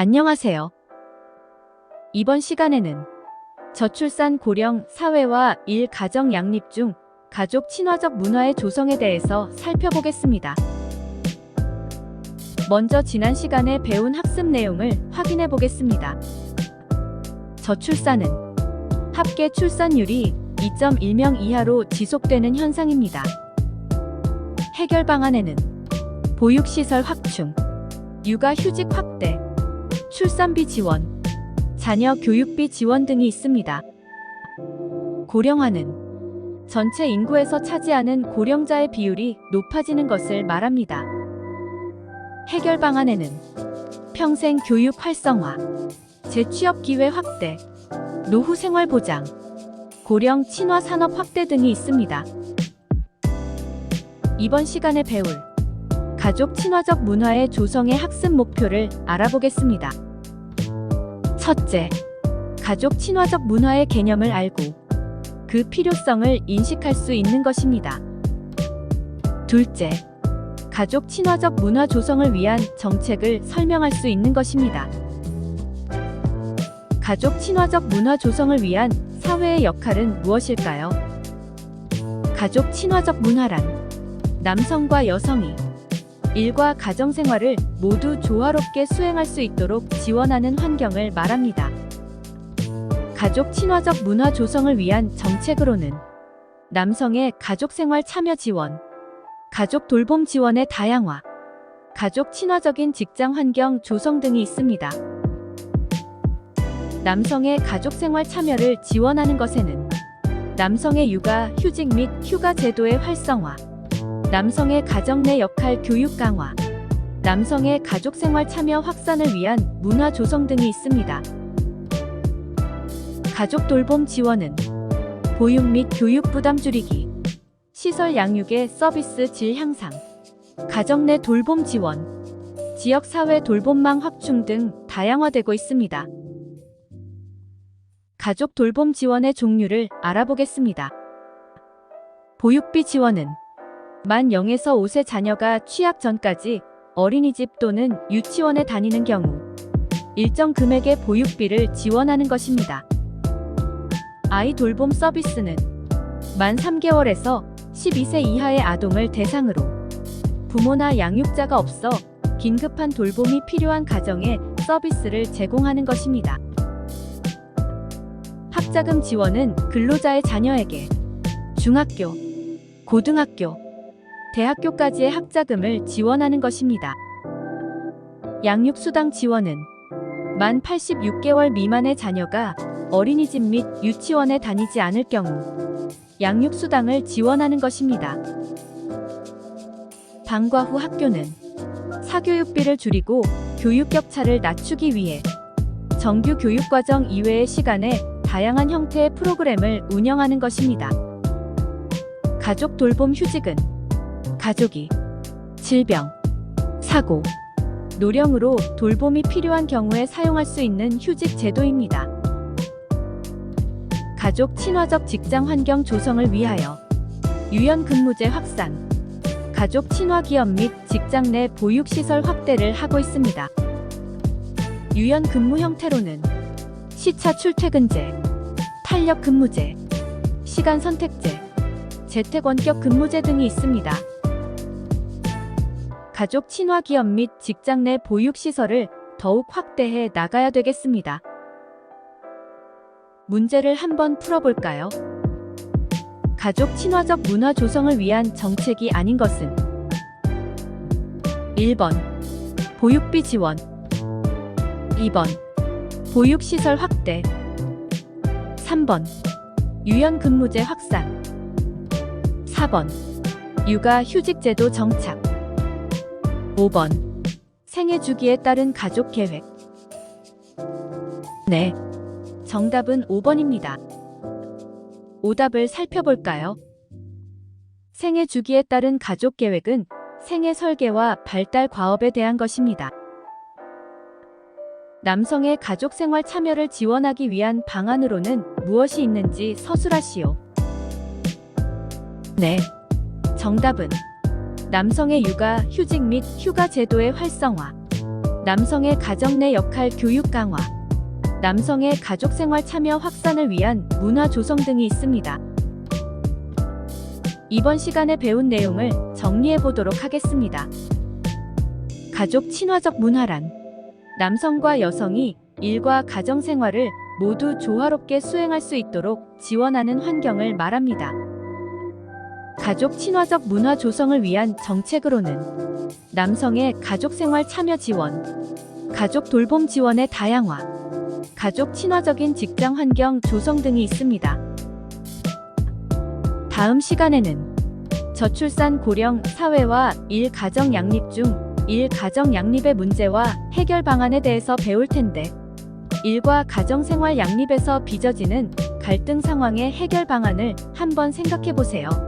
안녕하세요. 이번 시간에는 저출산 고령 사회와 일 가정 양립 중 가족 친화적 문화의 조성에 대해서 살펴보겠습니다. 먼저 지난 시간에 배운 학습 내용을 확인해 보겠습니다. 저출산은 합계 출산율이 2.1명 이하로 지속되는 현상입니다. 해결 방안에는 보육시설 확충, 육아휴직 확대, 출산비 지원, 자녀 교육비 지원 등이 있습니다. 고령화는 전체 인구에서 차지하는 고령자의 비율이 높아지는 것을 말합니다. 해결 방안에는 평생 교육 활성화, 재취업 기회 확대, 노후 생활 보장, 고령 친화 산업 확대 등이 있습니다. 이번 시간에 배울 가족 친화적 문화의 조성의 학습 목표를 알아보겠습니다. 첫째, 가족 친화적 문화의 개념을 알고 그 필요성을 인식할 수 있는 것입니다. 둘째, 가족 친화적 문화 조성을 위한 정책을 설명할 수 있는 것입니다. 가족 친화적 문화 조성을 위한 사회의 역할은 무엇일까요? 가족 친화적 문화란 남성과 여성이 일과 가정 생활을 모두 조화롭게 수행할 수 있도록 지원하는 환경을 말합니다. 가족 친화적 문화 조성을 위한 정책으로는 남성의 가족 생활 참여 지원, 가족 돌봄 지원의 다양화, 가족 친화적인 직장 환경 조성 등이 있습니다. 남성의 가족 생활 참여를 지원하는 것에는 남성의 육아, 휴직 및 휴가 제도의 활성화, 남성의 가정 내 역할 교육 강화, 남성의 가족 생활 참여 확산을 위한 문화 조성 등이 있습니다. 가족 돌봄 지원은 보육 및 교육 부담 줄이기, 시설 양육의 서비스 질 향상, 가정 내 돌봄 지원, 지역 사회 돌봄망 확충 등 다양화되고 있습니다. 가족 돌봄 지원의 종류를 알아보겠습니다. 보육비 지원은 만 0에서 5세 자녀가 취약 전까지 어린이집 또는 유치원에 다니는 경우 일정 금액의 보육비를 지원하는 것입니다. 아이 돌봄 서비스는 만 3개월에서 12세 이하의 아동을 대상으로 부모나 양육자가 없어 긴급한 돌봄이 필요한 가정에 서비스를 제공하는 것입니다. 학자금 지원은 근로자의 자녀에게 중학교, 고등학교, 대학교까지의 학자금을 지원하는 것입니다. 양육수당 지원은 만 86개월 미만의 자녀가 어린이집 및 유치원에 다니지 않을 경우 양육수당을 지원하는 것입니다. 방과 후 학교는 사교육비를 줄이고 교육 격차를 낮추기 위해 정규 교육과정 이외의 시간에 다양한 형태의 프로그램을 운영하는 것입니다. 가족 돌봄 휴직은 가족이 질병, 사고, 노령으로 돌봄이 필요한 경우에 사용할 수 있는 휴직 제도입니다. 가족 친화적 직장 환경 조성을 위하여 유연 근무제 확산, 가족 친화 기업 및 직장 내 보육 시설 확대를 하고 있습니다. 유연 근무 형태로는 시차 출퇴근제, 탄력 근무제, 시간 선택제, 재택 원격 근무제 등이 있습니다. 가족 친화 기업 및 직장 내 보육 시설을 더욱 확대해 나가야 되겠습니다. 문제를 한번 풀어볼까요? 가족 친화적 문화 조성을 위한 정책이 아닌 것은? 1번 보육비 지원. 2번 보육시설 확대. 3번 유연 근무제 확산. 4번 육아 휴직 제도 정착 5번 생애 주기에 따른 가족 계획 네 정답은 5번입니다. 오답을 살펴볼까요? 생애 주기에 따른 가족 계획은 생애 설계와 발달 과업에 대한 것입니다. 남성의 가족 생활 참여를 지원하기 위한 방안으로는 무엇이 있는지 서술하시오. 네. 정답은 남성의 육아, 휴직 및 휴가 제도의 활성화, 남성의 가정 내 역할 교육 강화, 남성의 가족 생활 참여 확산을 위한 문화 조성 등이 있습니다. 이번 시간에 배운 내용을 정리해 보도록 하겠습니다. 가족 친화적 문화란 남성과 여성이 일과 가정 생활을 모두 조화롭게 수행할 수 있도록 지원하는 환경을 말합니다. 가족 친화적 문화 조성을 위한 정책으로는 남성의 가족 생활 참여 지원, 가족 돌봄 지원의 다양화, 가족 친화적인 직장 환경 조성 등이 있습니다. 다음 시간에는 저출산 고령 사회와 일 가정 양립 중 일 가정 양립의 문제와 해결 방안에 대해서 배울 텐데 일과 가정 생활 양립에서 빚어지는 갈등 상황의 해결 방안을 한번 생각해 보세요.